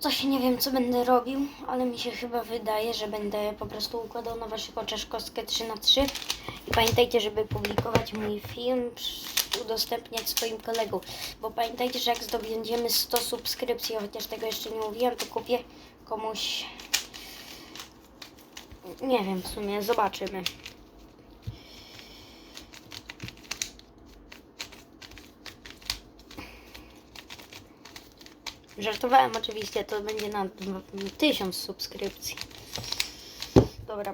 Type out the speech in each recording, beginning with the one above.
Coś nie wiem, co będę robił, ale mi się chyba wydaje, że będę po prostu układał na waszych oczach kostkę 3 na 3 I pamiętajcie, żeby publikować mój film, udostępniać swoim kolegom. Bo pamiętajcie, że jak zdobędziemy 100 subskrypcji, chociaż tego jeszcze nie mówiłem, to kupię komuś... Nie wiem, w sumie, zobaczymy. Żartowałem oczywiście, to będzie na dwa- 1000 subskrypcji. Dobra,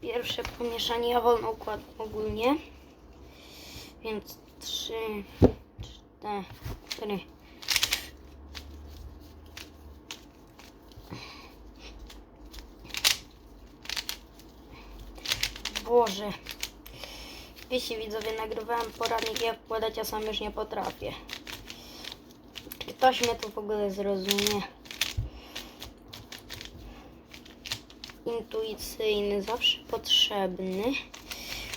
pierwsze pomieszanie ja wolno układam ogólnie. Więc 3, 4. Boże. Wiecie widzowie, nagrywałem poradnik jak układać, a sam już nie potrafię. Ktoś mnie tu w ogóle zrozumie? Intuicyjny, zawsze potrzebny.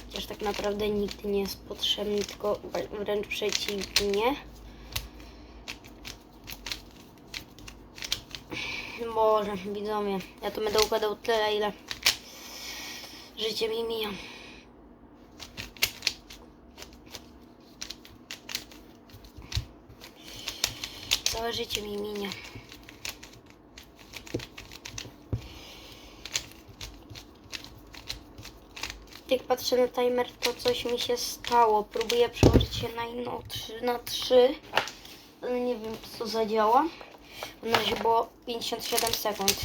Chociaż tak naprawdę nigdy nie jest potrzebny, tylko wręcz przeciwnie. Boże, widzowie, ja to będę układał tyle, ile życie mi mija. Całe życie mi minie. Jak patrzę na timer, to coś mi się stało. Próbuję przełożyć się na inną 3 na 3, ale nie wiem, co zadziała. Na razie było 57 sekund.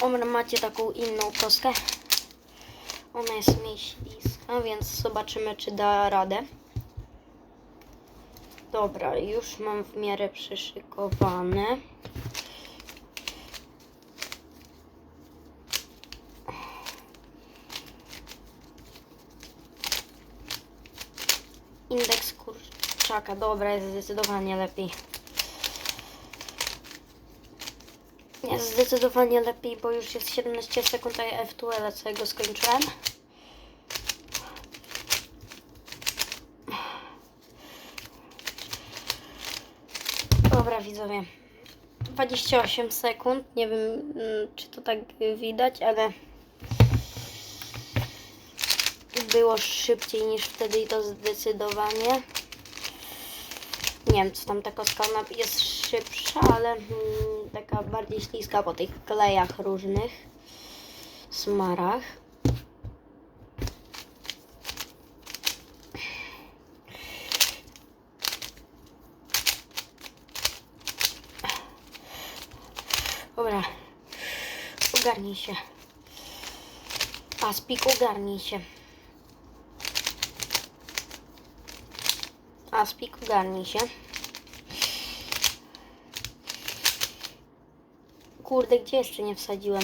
Dobra, macie taką inną kostkę. Ona jest mniej śliska, więc zobaczymy, czy da radę. Dobra, już mam w miarę przyszykowane. Indeks kurczaka, dobra, jest zdecydowanie lepiej. Jest zdecydowanie lepiej, bo już jest 17 sekund, a ja F2L całego skończyłem. Dobra, widzowie. 28 sekund. Nie wiem, mm, czy to tak widać, ale było szybciej niż wtedy i to zdecydowanie. Nie wiem, co tam ta kostka jest szybsza, ale mm, taka bardziej śliska po tych klejach różnych, smarach. Dobra. Ogarnij się. Aspik, ogarnij się. Aspik, ogarnij się. Kurde, gdzie jeszcze nie wsadziłem?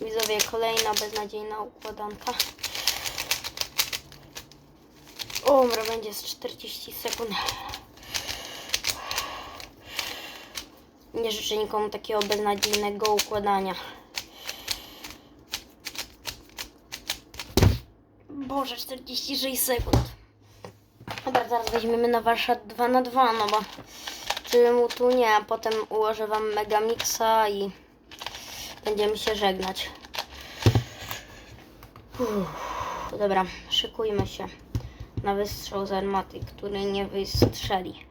Widzowie, kolejna beznadziejna układanka. O, będzie z 40 sekund. Nie życzę nikomu takiego beznadziejnego układania. Boże, 46 sekund. Dobra, zaraz weźmiemy na warsztat 2 na 2 no bo czemu tu nie, a potem ułożę wam Megamixa i będziemy się żegnać. Uff, dobra, szykujmy się na wystrzał z armaty, który nie wystrzeli.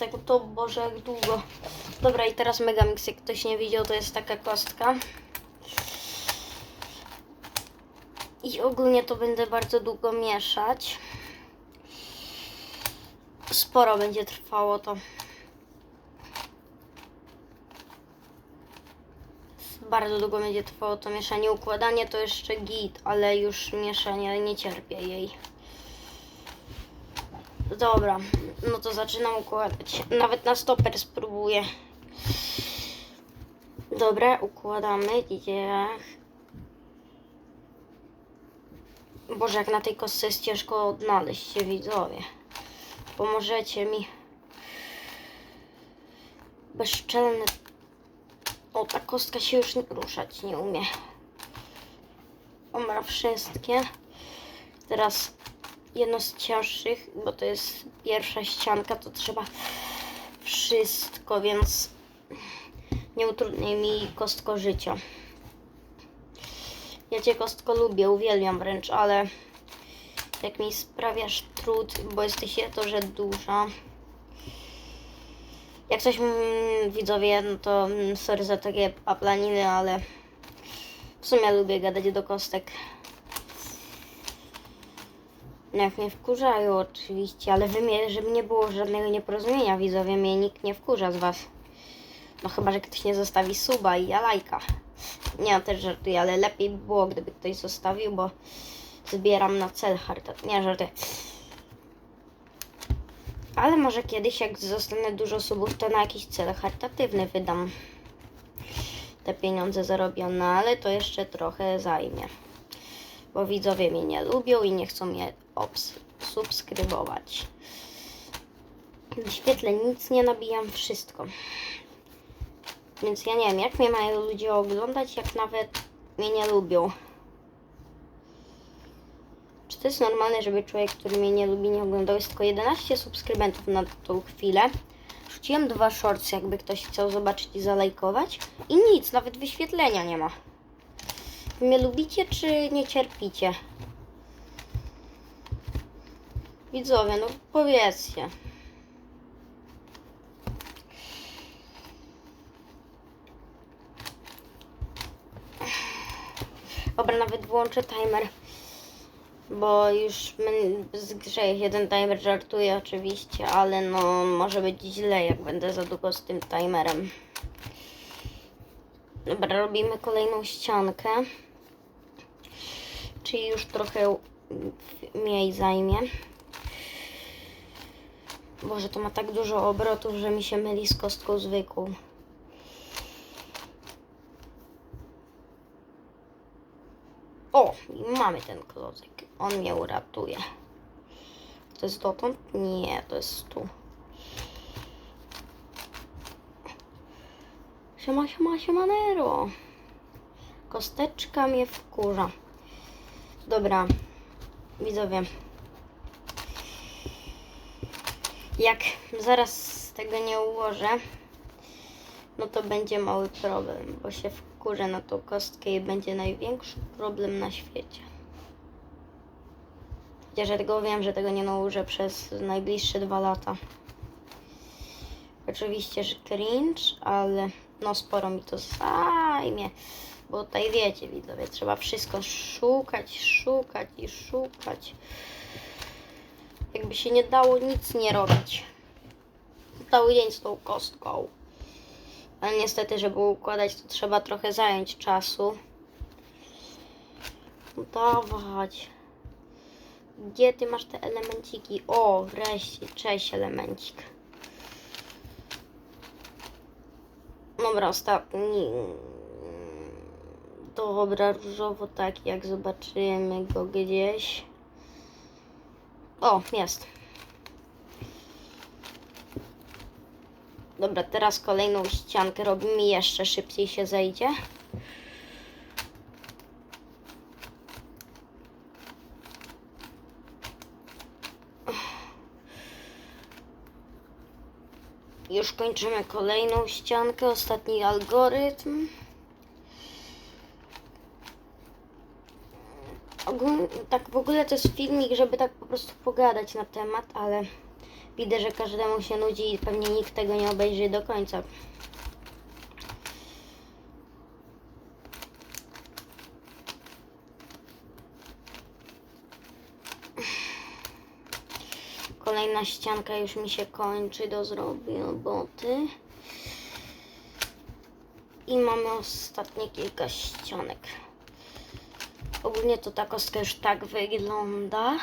Sekund, to Boże, jak długo. Dobra, i teraz Megamix, jak ktoś nie widział, to jest taka kostka. I ogólnie to będę bardzo długo mieszać. Sporo będzie trwało to. Bardzo długo będzie trwało to mieszanie. Układanie to jeszcze git, ale już mieszanie nie cierpię jej. Dobra, no to zaczynam układać. Nawet na stoper spróbuję. Dobra, układamy. Gdzie? Boże, jak na tej kostce jest ciężko odnaleźć się, widzowie. Pomożecie mi. Bezczelny. O, ta kostka się już nie- ruszać nie umie. Dobra, wszystkie. Teraz jedno z cięższych, bo to jest pierwsza ścianka, to trzeba wszystko, więc nie utrudniaj mi kostko życia. Ja cię kostko lubię, uwielbiam wręcz, ale jak mi sprawiasz trud, bo jesteś to, że duża. Jak coś mm, widzowie, no to mm, sorry za takie paplaniny, ale w sumie lubię gadać do kostek. No Jak mnie wkurzają oczywiście, ale wy mnie, żeby nie było żadnego nieporozumienia widzowie, mnie nikt nie wkurza z was. No chyba, że ktoś nie zostawi suba i ja lajka. Nie, ja też żartuję, ale lepiej by było, gdyby ktoś zostawił, bo zbieram na cel. Nie, żartuję. Ale może kiedyś, jak zostanę dużo subów, to na jakiś cel charytatywny wydam te pieniądze zarobione, ale to jeszcze trochę zajmie. Bo widzowie mnie nie lubią i nie chcą mnie subskrybować. W świetle nic nie nabijam, wszystko. Więc ja nie wiem, jak mnie mają ludzie oglądać, jak nawet mnie nie lubią. Czy to jest normalne, żeby człowiek, który mnie nie lubi, nie oglądał? Jest tylko 11 subskrybentów na tą chwilę. Rzuciłem dwa shorts, jakby ktoś chciał zobaczyć i zalajkować. I nic, nawet wyświetlenia nie ma. Wy mnie lubicie, czy nie cierpicie? Widzowie, no powiedzcie. Dobra, nawet włączę timer. Bo już zgrzeje jeden timer, żartuję oczywiście, ale no może być źle, jak będę za długo z tym timerem. Dobra, robimy kolejną ściankę. Czyli już trochę mniej zajmie. Boże, to ma tak dużo obrotów, że mi się myli z kostką zwykłą. O, mamy ten klocek. On mnie uratuje. To jest dotąd? Nie, to jest tu. Siema, siema, siemanero. Kosteczka mnie wkurza. Dobra, widzowie. Jak zaraz tego nie ułożę, no to będzie mały problem, bo się wkurzę na tą kostkę i będzie największy problem na świecie. Chociaż ja tego wiem, że tego nie nałożę przez najbliższe dwa lata. Oczywiście, że cringe, ale no sporo mi to zajmie. Bo tutaj wiecie, widzowie, trzeba wszystko szukać, szukać i szukać. Jakby się nie dało nic nie robić. Cały dzień z tą kostką. Ale niestety, żeby układać, to trzeba trochę zająć czasu. Dawać. Gdzie ty masz te elemenciki? O, wreszcie, cześć elemencik. Dobra, ostatni. Dobra, różowo tak, jak zobaczymy go gdzieś. O, jest. Dobra, teraz kolejną ściankę robimy jeszcze szybciej się zejdzie. Już kończymy kolejną ściankę, ostatni algorytm. Ogólnie, tak w ogóle to jest filmik, żeby tak po prostu pogadać na temat, ale widzę, że każdemu się nudzi i pewnie nikt tego nie obejrzy do końca. Kolejna ścianka już mi się kończy do zrobienia roboty. I mamy ostatnie kilka ścianek. Ogólnie to ta kostka już tak wygląda.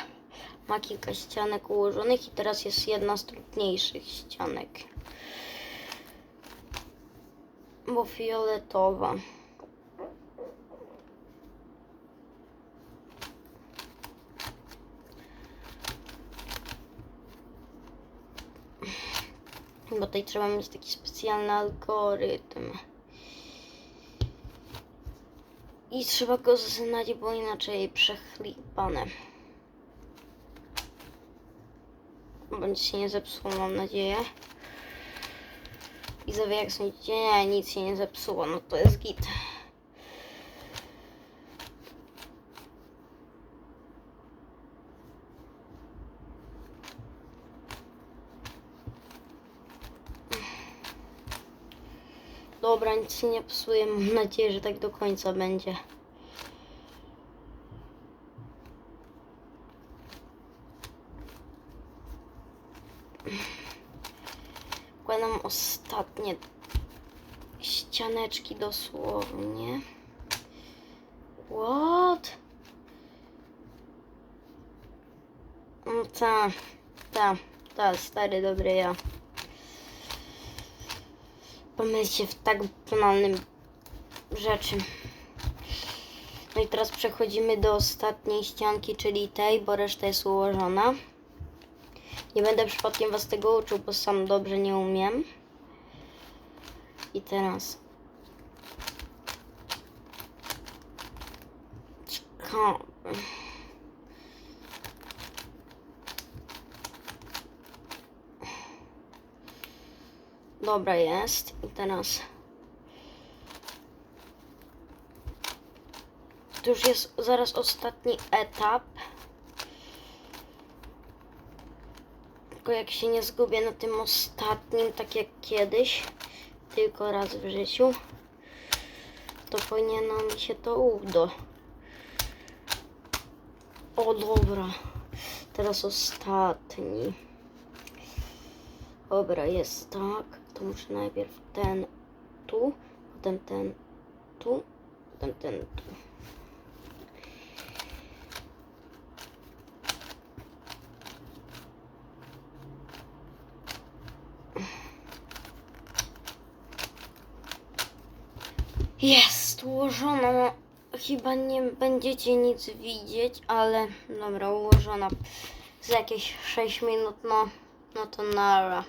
Ma kilka ścianek ułożonych i teraz jest jedna z trudniejszych ścianek. Bo fioletowa. Bo tutaj trzeba mieć taki specjalny algorytm. I trzeba go zaznać, bo inaczej przechlipane. Bądź się nie zepsuło, mam nadzieję. I zawie jak sądzicie, nic się nie zepsuło, no to jest git. Dobra, się nie psuje. Mam nadzieję, że tak do końca będzie. Kładam ostatnie ścianeczki dosłownie. What? No ta, ta, ta, stary, dobry ja. Pomyślcie w tak banalnym rzeczy. No i teraz przechodzimy do ostatniej ścianki, czyli tej, bo reszta jest ułożona. Nie będę przypadkiem was tego uczył, bo sam dobrze nie umiem. I teraz. Ciekawe. Dobra jest. I teraz. To już jest zaraz ostatni etap. Tylko jak się nie zgubię na tym ostatnim, tak jak kiedyś, tylko raz w życiu, to powinno mi się to uda. O dobra. Teraz ostatni. Dobra, jest tak. To muszę najpierw ten tu, potem ten tu, potem ten tu. Jest ułożona. No, Chyba nie będziecie nic widzieć, ale dobra, ułożona za jakieś 6 minut, no, no to nara.